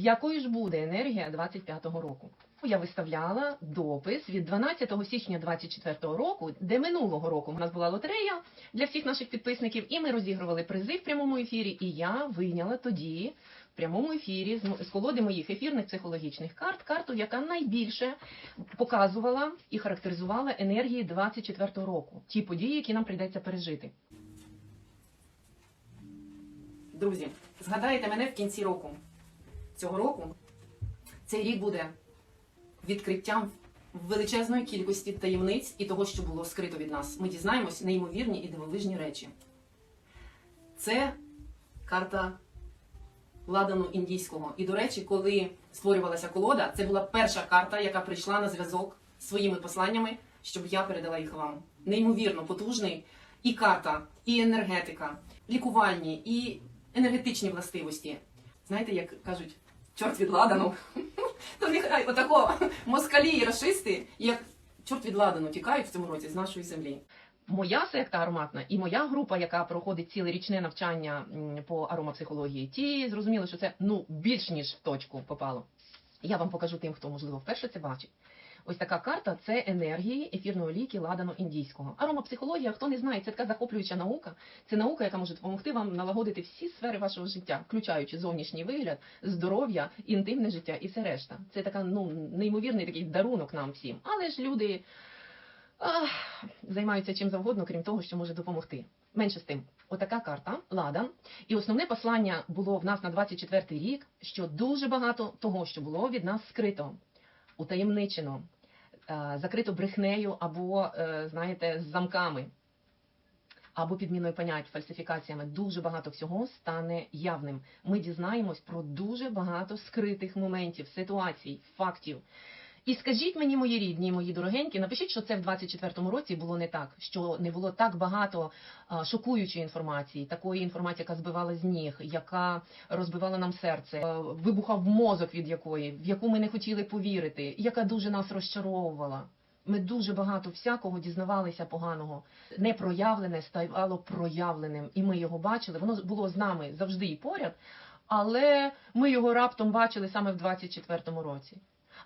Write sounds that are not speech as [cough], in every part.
якою ж буде енергія 25-го року. Я виставляла допис від 12 січня 24-го року, де минулого року у нас була лотерея для всіх наших підписників, і ми розігрували призи в прямому ефірі. І я вийняла тоді в прямому ефірі з колоди моїх ефірних психологічних карт карту, яка найбільше показувала і характеризувала енергії 24-го року, ті події, які нам прийдеться пережити. Друзі, згадаєте мене в кінці року. Цього року цей рік буде відкриттям величезної кількості таємниць і того, що було скрито від нас. Ми дізнаємось неймовірні і дивовижні речі. Це карта ладану індійського. І, до речі, коли створювалася колода, це була перша карта, яка прийшла на зв'язок своїми посланнями, щоб я передала їх вам. Неймовірно потужний і карта, і енергетика, лікувальні, і енергетичні властивості. Знаєте, як кажуть, чорт від ладану. То нехай отако москалі і расисти, як чорт від ладану, тікають в цьому році з нашої землі. Моя секта ароматна і моя група, яка проходить ціле річне навчання по аромапсихології, ті зрозуміли, що це ну більш ніж в точку попало. Я вам покажу тим, хто можливо вперше це бачить. Ось така карта це енергії ефірної олійки ладану індійського. Аромапсихологія, хто не знає, це така захоплююча наука. Це наука, яка може допомогти вам налагодити всі сфери вашого життя, включаючи зовнішній вигляд, здоров'я, інтимне життя і все решта. Це така ну неймовірний такий дарунок нам всім. Але ж люди ах, займаються чим завгодно, крім того, що може допомогти. Менше з тим, отака карта Ладан. І основне послання було в нас на 24-й рік, що дуже багато того, що було від нас скрито, утаємничено, е, закрито брехнею або, е, знаєте, з замками, або підміною понять, фальсифікаціями. Дуже багато всього стане явним. Ми дізнаємось про дуже багато скритих моментів, ситуацій, фактів. І скажіть мені, мої рідні, мої дорогенькі, напишіть, що це в 24-му році було не так, що не було так багато шокуючої інформації, такої інформації, яка збивала з ніг, яка розбивала нам серце, вибухав мозок від якої, в яку ми не хотіли повірити, яка дуже нас розчаровувала. Ми дуже багато всякого дізнавалися поганого. Непроявлене ставало проявленим, і ми його бачили. Воно було з нами завжди і поряд, але ми його раптом бачили саме в 24-му році.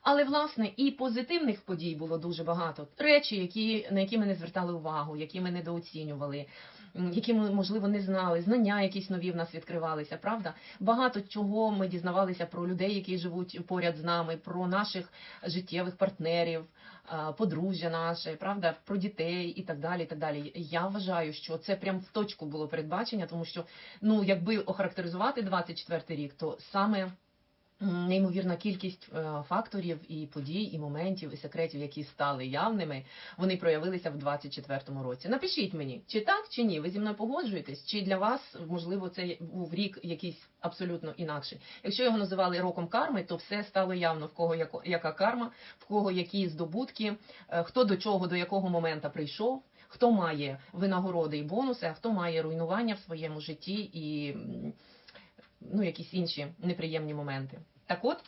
Але власне і позитивних подій було дуже багато. Речі, які на які ми не звертали увагу, які ми недооцінювали, які ми можливо не знали, знання якісь нові в нас відкривалися. Правда, багато чого ми дізнавалися про людей, які живуть поряд з нами, про наших життєвих партнерів, подружжя наше, правда, про дітей і так далі. І так далі. Я вважаю, що це прям в точку було передбачення, тому що ну якби охарактеризувати 24 рік, то саме. Неймовірна кількість е, факторів і подій, і моментів, і секретів, які стали явними, вони проявилися в 24-му році. Напишіть мені, чи так, чи ні. Ви зі мною погоджуєтесь, чи для вас можливо це був рік якийсь абсолютно інакший. Якщо його називали роком карми, то все стало явно в кого яка карма, в кого які здобутки, е, хто до чого, до якого моменту прийшов. Хто має винагороди і бонуси, а хто має руйнування в своєму житті і ну, якісь інші неприємні моменти. Так от,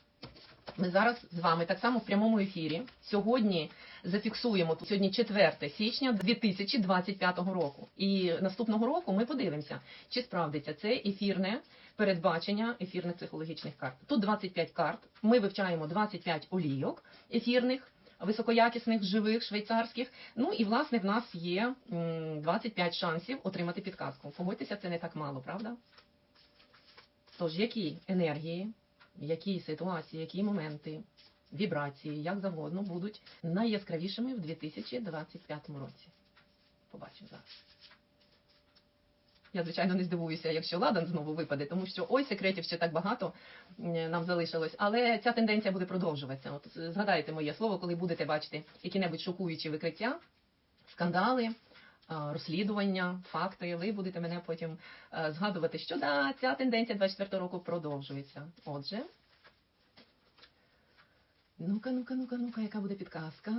ми зараз з вами так само в прямому ефірі сьогодні зафіксуємо сьогодні 4 січня 2025 року. І наступного року ми подивимося, чи справдиться це ефірне передбачення ефірних психологічних карт. Тут 25 карт. Ми вивчаємо 25 олійок ефірних. Високоякісних, живих, швейцарських. Ну і власне в нас є м, 25 шансів отримати підказку. Погодьтеся, це не так мало, правда? Тож, які енергії, які ситуації, які моменти, вібрації, як завгодно, будуть найяскравішими в 2025 році. Побачимо зараз. Я, звичайно, не здивуюся, якщо ладан знову випаде, тому що ой, секретів ще так багато нам залишилось. Але ця тенденція буде продовжуватися. От згадайте моє слово, коли будете бачити які-небудь шокуючі викриття, скандали, розслідування, факти, ви будете мене потім е, згадувати, що да, ця тенденція 24 року продовжується. Отже, ну-ка, ну-ка, ну-ка, ну-ка, яка буде підказка?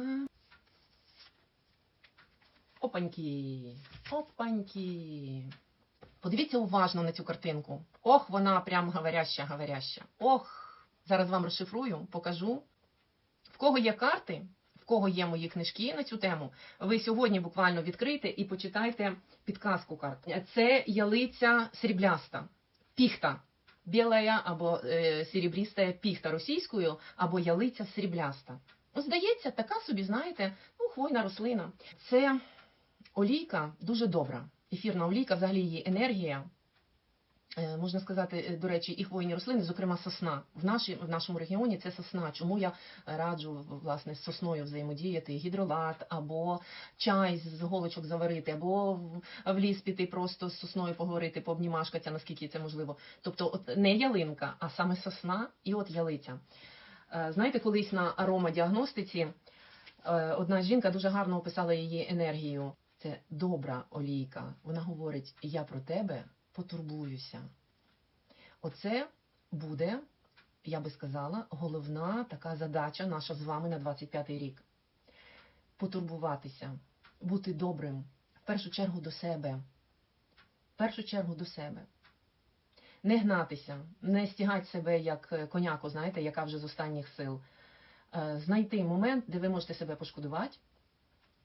Опаньки, опаньки. Подивіться уважно на цю картинку. Ох, вона прям говоряща, говоряща. Ох, зараз вам розшифрую, покажу. В кого є карти, в кого є мої книжки на цю тему, ви сьогодні буквально відкрийте і почитайте підказку карт. Це ялиця срібляста, піхта. білая або е, срібріста піхта російською, або ялиця срібляста. Здається, така собі, знаєте, ну, хвойна рослина. Це олійка дуже добра. Ефірна олійка, взагалі її енергія. Е, Можна сказати, е, до речі, і хвойні рослини, зокрема сосна. В, нашій, в нашому регіоні це сосна. Чому я раджу власне з сосною взаємодіяти гідролат або чай з голочок заварити, або в- ліс піти просто з сосною поговорити, пообнімашкатися, наскільки це можливо. Тобто, от не ялинка, а саме сосна і от ялиця. Е, Знаєте, колись на аромадіагностиці одна жінка дуже гарно описала її енергію. Це добра олійка. Вона говорить: Я про тебе потурбуюся. Оце буде, я би сказала, головна така задача наша з вами на 25-й рік. Потурбуватися, бути добрим, в першу чергу до себе. В першу чергу до себе. Не гнатися, не стягати себе як коняку, знаєте, яка вже з останніх сил. Е, Знайти момент, де ви можете себе пошкодувати,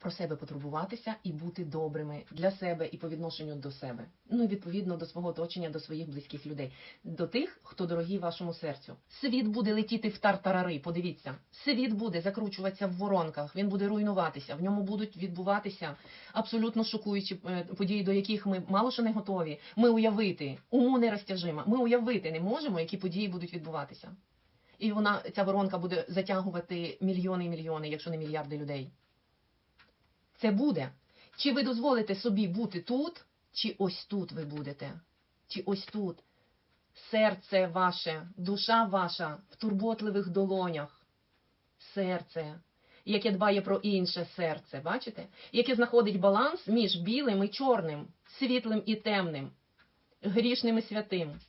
про себе потурбуватися і бути добрими для себе і по відношенню до себе. Ну і відповідно до свого оточення, до своїх близьких людей, до тих, хто дорогий вашому серцю. Світ буде летіти в тартарари. Подивіться, світ буде закручуватися в воронках, він буде руйнуватися. В ньому будуть відбуватися абсолютно шокуючі е, події, до яких ми мало що не готові. Ми уявити уму нерозтяжима. Ми уявити не можемо, які події будуть відбуватися. І вона ця воронка буде затягувати мільйони і мільйони, якщо не мільярди людей. Це буде. Чи ви дозволите собі бути тут, чи ось тут ви будете? Чи ось тут? Серце ваше, душа ваша в турботливих долонях. Серце, яке дбає про інше серце, бачите? Яке знаходить баланс між білим і чорним, світлим і темним, грішним і святим,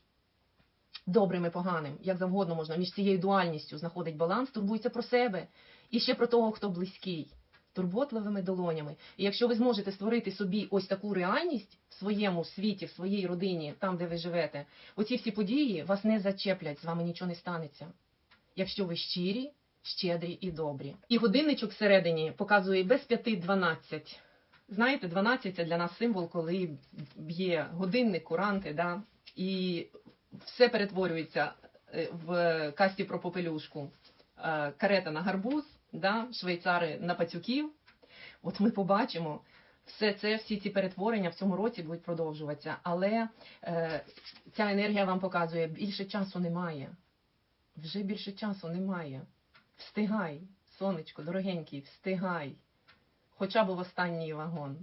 добрим і поганим, як завгодно можна, між цією дуальністю знаходить баланс, турбується про себе і ще про того, хто близький турботливими долонями. І якщо ви зможете створити собі ось таку реальність в своєму світі, в своїй родині, там, де ви живете, оці всі події вас не зачеплять, з вами нічого не станеться. Якщо ви щирі, щедрі і добрі. І годинничок всередині показує без п'яти 12. Знаєте, 12 – це для нас символ, коли б'є годинник, куранти, да? і все перетворюється е, в касті про попелюшку. Е, Карета на гарбуз, да? швейцари на пацюків. От ми побачимо, все це, всі ці перетворення в цьому році будуть продовжуватися. Але е, ця енергія вам показує, більше часу немає. Вже більше часу немає. Встигай, сонечко, дорогенький, встигай. Хоча б в останній вагон.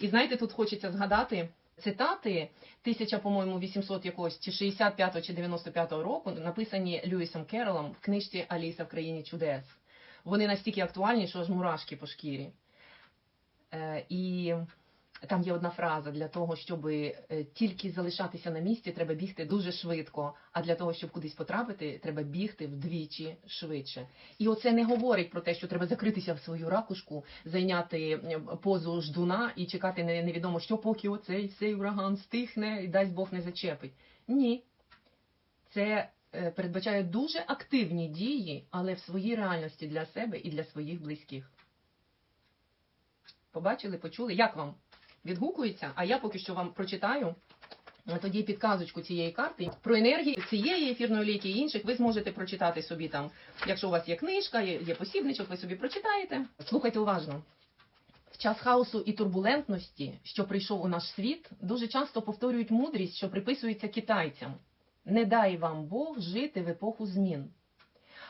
І знаєте, тут хочеться згадати цитати 1000, по-моєму, 800 якогось, чи 65 чи 95 року, написані Льюісом Керолом в книжці Аліса в країні чудес. Вони настільки актуальні, що аж мурашки по шкірі. Е, і там є одна фраза: для того, щоб е, тільки залишатися на місці, треба бігти дуже швидко. А для того, щоб кудись потрапити, треба бігти вдвічі швидше. І оце не говорить про те, що треба закритися в свою ракушку, зайняти позу ждуна і чекати невідомо що, поки оцей цей ураган стихне і дасть Бог не зачепить. Ні. Це е, передбачає дуже активні дії, але в своїй реальності для себе і для своїх близьких. Побачили, почули? Як вам? Відгукується? А я поки що вам прочитаю тоді підказочку цієї карти. Про енергії цієї ефірної ліки і інших ви зможете прочитати собі там. Якщо у вас є книжка, є посібничок, ви собі прочитаєте. Слухайте уважно. В час хаосу і турбулентності, що прийшов у наш світ, дуже часто повторюють мудрість, що приписується китайцям. Не дай вам Бог жити в епоху змін.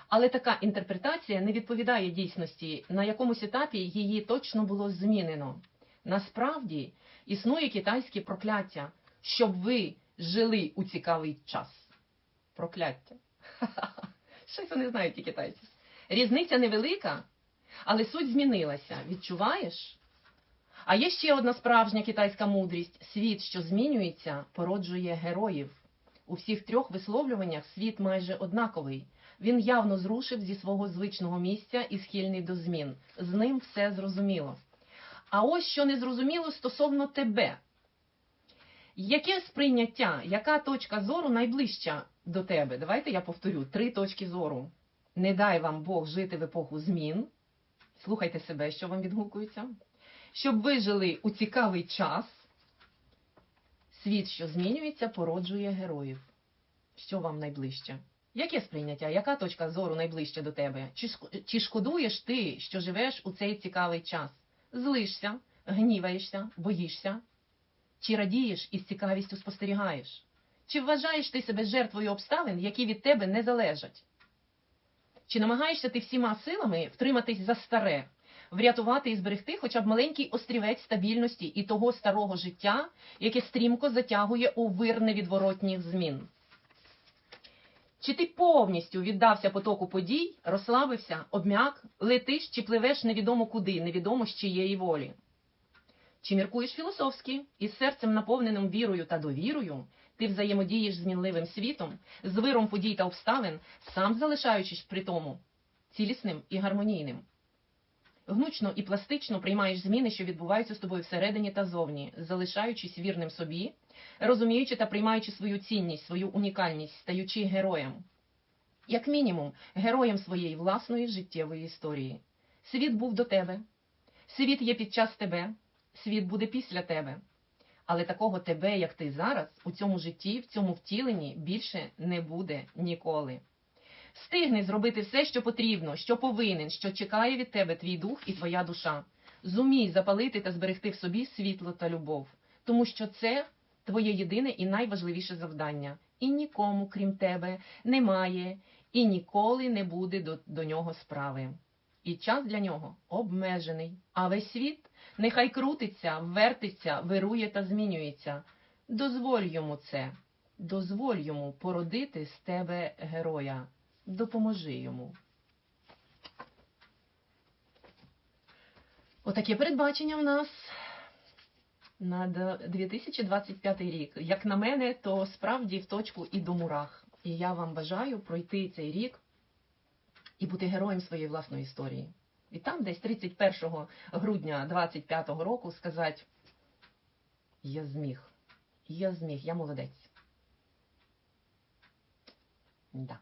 Але така інтерпретація не відповідає дійсності, на якомусь етапі її точно було змінено. Насправді існує китайське прокляття, щоб ви жили у цікавий час. Прокляття. [laughs] Щось вони знають ті китайці. Різниця невелика, але суть змінилася. Відчуваєш? А є ще одна справжня китайська мудрість: світ, що змінюється, породжує героїв. У всіх трьох висловлюваннях світ майже однаковий. Він явно зрушив зі свого звичного місця і схильний до змін. З ним все зрозуміло. А ось що не зрозуміло стосовно тебе. Яке сприйняття, яка точка зору найближча до тебе? Давайте я повторю: три точки зору. Не дай вам Бог жити в епоху змін. Слухайте себе, що вам відгукується. Щоб ви жили у цікавий час. Світ, що змінюється, породжує героїв. Що вам найближче? Яке сприйняття? Яка точка зору найближче до тебе? Чи шкодуєш ти, що живеш у цей цікавий час? Злишся, гніваєшся, боїшся? Чи радієш і з цікавістю спостерігаєш? Чи вважаєш ти себе жертвою обставин, які від тебе не залежать? Чи намагаєшся ти всіма силами втриматись за старе, врятувати і зберегти хоча б маленький острівець стабільності і того старого життя, яке стрімко затягує у вир невідворотніх змін? Чи ти повністю віддався потоку подій, розслабився, обмяк, летиш чи пливеш невідомо куди, невідомо з чиєї волі? Чи міркуєш філософськи, із серцем наповненим вірою та довірою, ти взаємодієш з мінливим світом, з виром подій та обставин, сам залишаючись при тому цілісним і гармонійним? Гнучно і пластично приймаєш зміни, що відбуваються з тобою всередині та зовні, залишаючись вірним собі, розуміючи та приймаючи свою цінність, свою унікальність, стаючи героєм. Як мінімум, героєм своєї власної життєвої історії. Світ був до тебе, світ є під час тебе, світ буде після тебе. Але такого тебе, як ти зараз, у цьому житті, в цьому втіленні більше не буде ніколи. Встигни зробити все, що потрібно, що повинен, що чекає від тебе твій дух і твоя душа. Зумій запалити та зберегти в собі світло та любов, тому що це твоє єдине і найважливіше завдання. І нікому, крім тебе, немає і ніколи не буде до, до нього справи. І час для нього обмежений, а весь світ нехай крутиться, вертиться, вирує та змінюється. Дозволь йому це, дозволь йому породити з тебе героя. Допоможи йому. Отаке передбачення в нас на д- 2025 рік. Як на мене, то справді в точку і до мурах. І я вам бажаю пройти цей рік і бути героєм своєї власної історії. І там, десь 31 грудня 25 року, сказати: Я зміг, я зміг, я молодець. Да.